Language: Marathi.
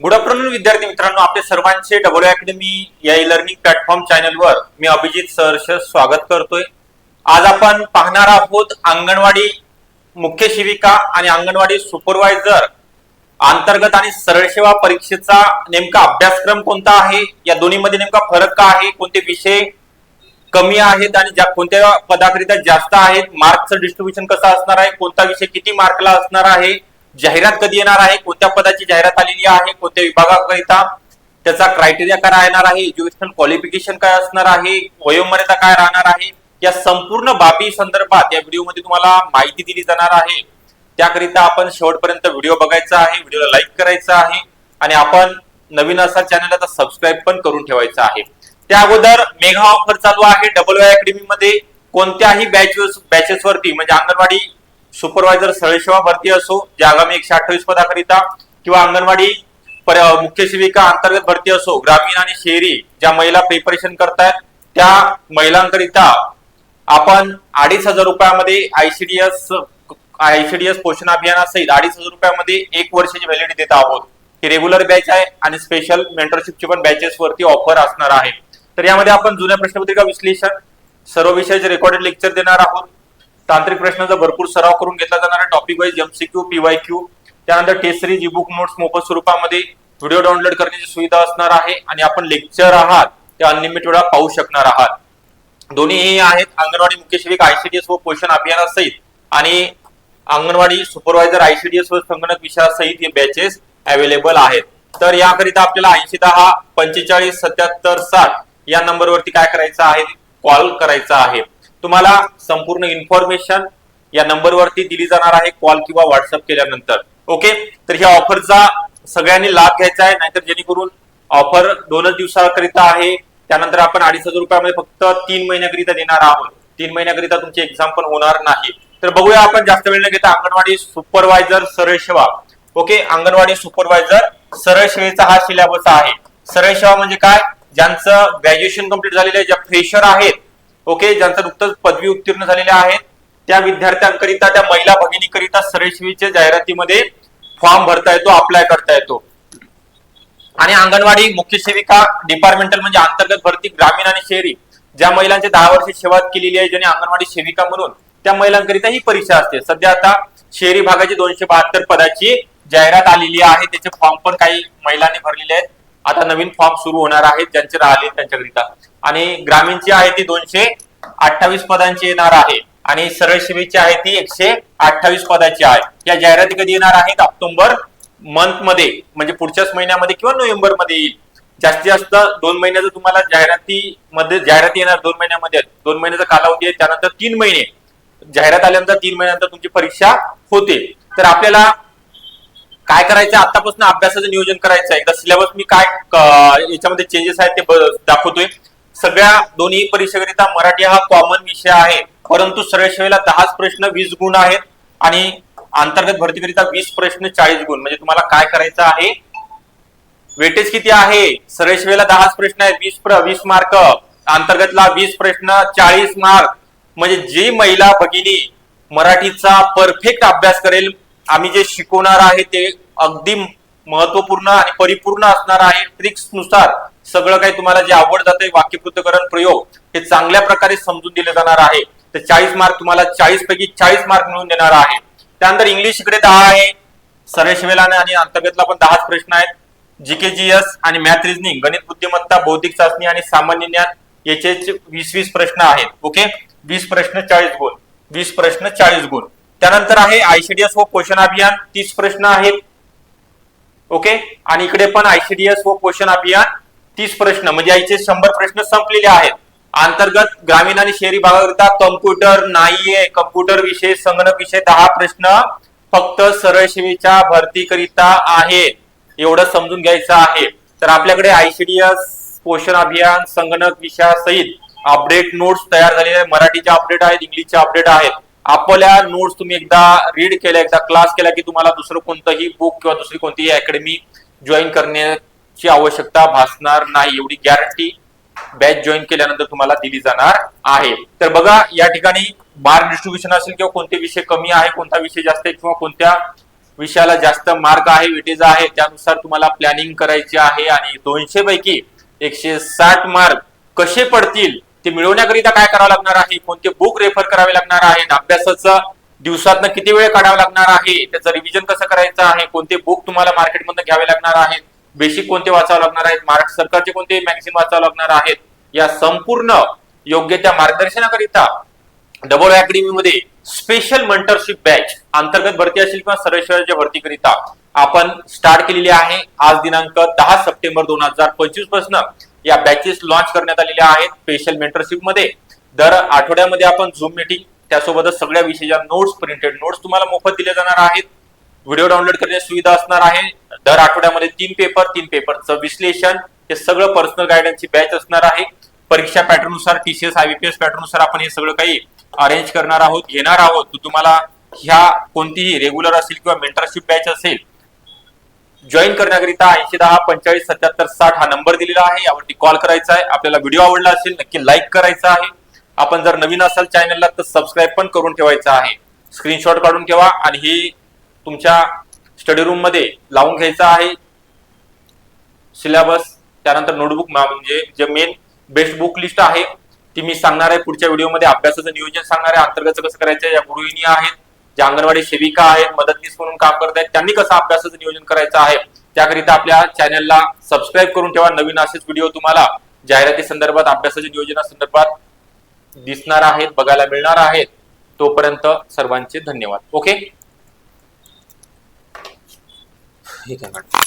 गुड आफ्टरनून विद्यार्थी मित्रांनो. आपले सर्वांचे डबल अकॅडमी या लर्निंग प्लॅटफॉर्म चॅनलवर मी अभिजित सहर्ष स्वागत करतोय. आज आपण पाहणार आहोत अंगणवाडी मुख्य शिविका आणि अंगणवाडी सुपरवायझर अंतर्गत आणि सरळ सेवा परीक्षेचा नेमका अभ्यासक्रम कोणता आहे? या दोन्हीमध्ये नेमका फरक का आहे? कोणते विषय कमी आहेत आणि ज्या कोणत्या पदाकरिता जास्त आहेत? मार्कचं डिस्ट्रीब्युशन कसं असणार आहे? कोणता विषय किती मार्कला असणार आहे? जाहिरात कधी येणार आहे? कोणत्या पदाची जाहिरात आलेली आहे? कोणत्या विभागाकरिता त्याचा क्रायटेरिया काय राहणार आहे? एज्युकेशनल क्वालिफिकेशन काय असणार आहे? वयोमर्यादा काय राहणार आहे? या संपूर्ण बाबी संदर्भात या व्हिडिओमध्ये तुम्हाला माहिती दिली जाणार आहे. त्याकरिता आपण शेवटपर्यंत व्हिडिओ बघायचा आहे. व्हिडिओला लाईक करायचा आहे. आणि आपण नवीन असा चॅनल आता सबस्क्राईब पण करून ठेवायचा आहे. त्या अगोदर मेगा ऑफर चालू आहे. डबल अकॅडमी मध्ये कोणत्याही बॅचेस बॅचेसवरती म्हणजे अंगणवाडी सुपरवायझर सेवा भरती असो जे आगामी एकशे अठ्ठावीस पदाकरिता किंवा अंगणवाडी मुख्य सेविका अंतर्गत भरती असो ग्रामीण आणि शहरी ज्या महिला प्रिपरेशन करतायत त्या महिलांकरिता आपण अडीच हजार रुपयामध्ये आयसीडीएस आयसीडीएस पोषण अभियानासहित अडीच हजार रुपयामध्ये एक वर्षाची व्हॅलिडिटी देत आहोत. ही रेग्युलर बॅच आहे आणि स्पेशल मेंटरशिपची पण बॅचेस वरती ऑफर असणार आहे. तर यामध्ये आपण जुन्या प्रश्नपत्रिका विश्लेषण सर्व विषयाचे रेकॉर्डेड लेक्चर देणार आहोत. तांत्रिक प्रश्नाचा भरपूर सराव करून घेतला जाणार topic wise MCQ P Y Q त्यानंतर test series e book notes मोफत स्वरूपामध्ये व्हिडिओ डाउनलोड करण्याची सुविधा असणार आहे आणि आपण लेक्चर आहात ते अनलिमिटेड वेळा पाहू शकणार आहात. दोन्ही हे आहेत अंगणवाडी मुख्य सेविका आयसीडीएस व पोषण अभियानासहित आणि अंगणवाडी सुपरवायझर आयसीडीएस व संगणक विषयासहित हे बॅचेस अवेलेबल आहेत. तर याकरिता आपल्याला ऐंशी दहा पंचेचाळीस सत्याहत्तर साठ या नंबरवरती काय करायचं आहे कॉल करायचा आहे. तुम्हाला संपूर्ण इन्फॉर्मेशन या नंबरवरती दिली जाणार आहे कॉल किंवा व्हॉट्सअप केल्यानंतर. ओके तर ह्या ऑफरचा सगळ्यांनी लाभ घ्यायचा आहे नाहीतर जेणेकरून ऑफर दोनच दिवसाकरिता आहे. त्यानंतर आपण अडीच हजार रुपयामध्ये फक्त तीन महिन्याकरिता देणार आहोत. तीन महिन्याकरिता तुमची एक्झाम पण होणार नाही. तर बघूया आपण जास्त वेळ न घेता अंगणवाडी सुपरवायझर सरळ सेवा ओके अंगणवाडी सुपरवायझर सरळ सेवेचा हा सिलेबस आहे. सरळ सेवा म्हणजे काय? ज्यांचं ग्रॅज्युएशन कंप्लीट झालेलं आहे ज्या फ्रेशर आहेत ओके ज्यांचं नुकतंच पदवी उत्तीर्ण झालेल्या आहेत त्या विद्यार्थ्यांकरिता त्या महिला भगिनीकरिता सरेश्वीच्या जाहिरातीमध्ये फॉर्म भरता येतो अप्लाय करता येतो. आणि अंगणवाडी मुख्य सेविका डिपार्टमेंटल म्हणजे अंतर्गत भरती ग्रामीण आणि शहरी ज्या महिलांची दहा वर्ष सेवा केलेली आहे ज्यांनी अंगणवाडी सेविका म्हणून त्या महिलांकरिता ही परीक्षा असते. सध्या आता शहरी भागाची दोनशे बहात्तर पदाची जाहिरात आलेली आहे त्याचे फॉर्म पण काही महिलांनी भरलेले आहेत. आता नवीन फॉर्म सुरू होणार आहेत ज्यांचे राहिले त्यांच्याकरिता. आणि ग्रामीणची आहे ती दोनशे अठ्ठावीस पदांची येणार आहे. आणि सरळ सेवेची आहे ती एकशे अठ्ठावीस पदाची आहे. या जाहिराती कधी येणार आहेत? ऑक्टोबर मंथमध्ये म्हणजे पुढच्याच महिन्यामध्ये किंवा नोव्हेंबरमध्ये येईल. जास्तीत जास्त दोन महिन्याचं तुम्हाला जाहिराती मध्ये जाहिराती येणार दोन महिन्यामध्ये. दोन महिन्याचा कालावधी आहे त्यानंतर तीन महिने. जाहिरात आल्यानंतर तीन महिन्यानंतर तुमची परीक्षा होते. तर आपल्याला काय करायचं? आतापासून अभ्यासाचं नियोजन करायचं आहे. एकदा सिलेबस मी काय याच्यामध्ये चेंजेस आहेत ते दाखवतोय. सगळ्या दोन्ही परीक्षेकरिता मराठी हा कॉमन विषय आहे. परंतु सरळ दहाच प्रश्न वीस गुण आहेत आणि अंतर्गत भरतीकरिता वीस प्रश्न चाळीस गुण. म्हणजे तुम्हाला काय करायचं आहे? वेटेज किती आहे? सरळ दहाच प्रश्न आहेत. वीस वीस मार्क. अंतर्गतला वीस प्रश्न चाळीस मार्क. म्हणजे जी महिला भगिनी मराठीचा परफेक्ट अभ्यास करेल आम्ही जे शिकवणार आहे ते अगदी महत्त्वपूर्ण आणि परिपूर्ण असणार आहे. ट्रिक्सनुसार सगळं काही तुम्हाला जे आवड जाते वाक्यपृतकरण प्रयोग हे चांगल्या प्रकारे समजून दिले जाणार आहे. तर चाळीस मार्क तुम्हाला चाळीस पैकी चाळीस मार्क मिळून देणार आहे. त्यानंतर इंग्लिश इकडे दहा आहे. सरळ आणि अंतर्गतला पण दहाच प्रश्न आहेत. जीकेजीएस आणि मॅथ रिझनिंग गणित बुद्धिमत्ता बौद्धिक चाचणी आणि सामान्य ज्ञान याचे वीस वीस प्रश्न आहेत. ओके? वीस प्रश्न चाळीस गुण. वीस प्रश्न चाळीस गुण. त्यानंतर आहे आयसीडीएस व पोषण अभियान. तीस प्रश्न आहेत. ओके? आणि इकडे पण आयसीडीएस व पोषण अभियान तीस प्रश्न म्हणजे याचे शंभर प्रश्न संपलेले आहेत. अंतर्गत ग्रामीण आणि शहरी भागाकरिता कम्प्युटर नाहीये. कम्प्युटर विषय संगणक विषय दहा प्रश्न फक्त सरळ सेवेच्या भरतीकरिता आहेत एवढं समजून घ्यायचं आहे. तर आपल्याकडे आयसीडीएस पोषण अभियान संगणक विषयासहित अपडेट नोट्स तयार झालेले आहेत. मराठीचे अपडेट आहेत इंग्लिशचे अपडेट आहेत. आपल्या नोट्स तुम्ही एकदा रीड केल्या एकदा क्लास केला की तुम्हाला दुसरं कोणतंही बुक किंवा दुसरी कोणतीही अकॅडमी जॉईन ची आवश्यकता भासणार नाही एवढी गॅरंटी बॅच जॉईन केल्यानंतर तुम्हाला दिली जाणार आहे. तर बघा या ठिकाणी मार्क डिस्ट्रीब्युशन असेल किंवा कोणते विषय कमी आहे कोणता विषय जास्त आहे किंवा कोणत्या विषयाला जास्त मार्क आहे विटेज आहे त्यानुसार तुम्हाला प्लॅनिंग करायची आहे आणि दोनशे पैकी एकशे साठ मार्क कसे पडतील ते मिळवण्याकरिता काय करावं लागणार आहे कोणते बुक रेफर करावे लागणार आहे अभ्यासाचं दिवसातनं किती वेळ काढावा लागणार आहे त्याचं रिव्हिजन कसं करायचं आहे कोणते बुक तुम्हाला मार्केटमधून घ्यावे लागणार आहेत बेसिक कोणते वाचावं लागणार आहेत? महाराष्ट्र सरकारचे कोणते मॅगझिन वाचावं लागणार आहेत? या संपूर्ण योग्य त्या मार्गदर्शनाकरिता डबल अकॅडमीमध्ये स्पेशल मेंटरशिप बॅच अंतर्गत भरती असेल किंवा सरळ भरतीकरिता आपण स्टार्ट केलेली आहे. आज दिनांक दहा सप्टेंबर दोन हजार पंचवीसपासून या बॅचेस लॉन्च करण्यात आलेल्या आहेत स्पेशल मेंटरशिपमध्ये. दर आठवड्यामध्ये आपण झूम मीटिंग त्यासोबतच सगळ्या विषयाच्या नोट्स प्रिंटेड नोट्स तुम्हाला मोफत दिल्या जाणार आहेत. व्हिडिओ डाउनलोड करण्याची सुविधा असणार आहे. दर आठवड्यामध्ये तीन पेपर तीन पेपरचं विश्लेषण हे सगळं पर्सनल गायडन्सची बॅच असणार आहे. परीक्षा पॅटर्ननुसार टीसीएस आयबीपीएस पॅटर्ननुसार आपण हे सगळं काही अरेंज करणार आहोत घेणार आहोत. तर तुम्हाला ह्या कोणतीही रेग्युलर असेल किंवा मेंटरशिप बॅच असेल जॉईन करण्याकरिता ऐंशी दहा पंचेचाळीस सत्याहत्तर साठ हा नंबर दिलेला आहे. यावरती कॉल करायचा आहे. आपल्याला व्हिडिओ आवडला असेल नक्की लाईक करायचा आहे. आपण जर नवीन असाल चॅनलला तर सबस्क्राईब पण करून ठेवायचं आहे. स्क्रीनशॉट काढून ठेवा आणि ही तुमच्या स्टडी रूममध्ये लावून घ्यायचं आहे. सिलेबस त्यानंतर नोटबुक म्हणजे जे मेन बेस्ट बुक लिस्ट आहे ती मी सांगणार आहे. पुढच्या व्हिडिओमध्ये अभ्यासाचं नियोजन सांगणार आहे. अंतर्गत कसं करायचं या गृहिणी आहेत. ज्या अंगणवाडी सेविका आहेत मदतनीस म्हणून काम करत आहेत त्यांनी कसं अभ्यासाचं नियोजन करायचं आहे त्याकरिता आपल्या चॅनलला सबस्क्राईब करून ठेवा. नवीन असेच व्हिडिओ तुम्हाला जाहिराती संदर्भात अभ्यासाच्या नियोजनासंदर्भात दिसणार आहेत बघायला मिळणार आहेत. तोपर्यंत सर्वांचे धन्यवाद. ओके 可以开